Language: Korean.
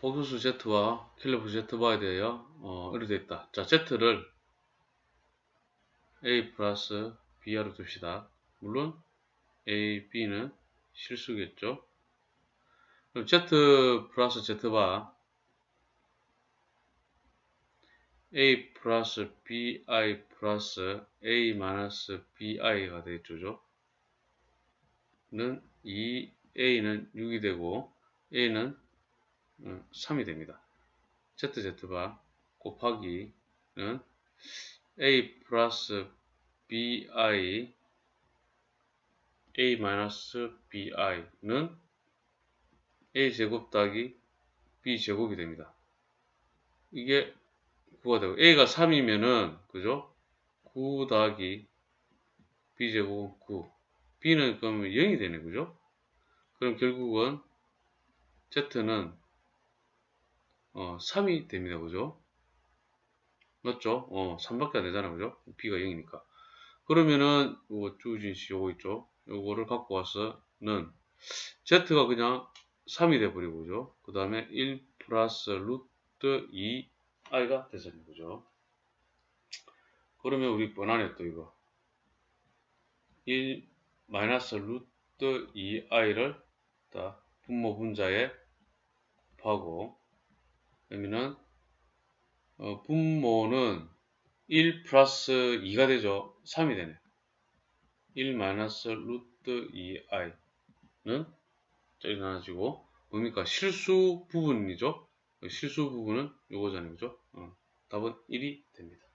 복수 Z와 킬러프 Z바에 대하여 어, 이렇게 되어 있다. 자, Z를 A 플러스 B로 둡시다. 물론 A, B는 실수겠죠. 그럼 Z 플러스 Z바 A 플러스 BI 플러스 A 마이너스 BI가 되겠죠. 는 2, A는 6이 되고 A는 3이 됩니다. ZZ바 곱하기는 A 플러스 BI A 마이너스 BI는 A 제곱 더하기 B 제곱이 됩니다. 이게 9가 되고 A가 3이면은 그죠? 9 더하기 B 제곱은 9 B는 그러면 0이 되네 그죠? 그럼 결국은 Z는 어, 3이 됩니다. 그죠? 맞죠? 어, 3밖에 안 되잖아. 그죠? B가 0이니까. 그러면은, 요 주진 씨 요거 있죠? 요거를 갖고 와서는 Z가 그냥 3이 돼버리고, 그죠? 그 다음에 1 플러스 루트 2 i가 되잖아요. 그죠? 그러면 우리 뻔하네 또 이거. 1 마이너스 루트 2i를 다 분모 분자에 곱하고 그러면은 어, 분모는 1 플러스 2가 되죠. 3이 되네. 1 마이너스 루트 2i는 저기 나눠지고 뭡니까? 실수 부분이죠. 실수 부분은 요거잖아요. 그죠? 어, 답은 1이 됩니다.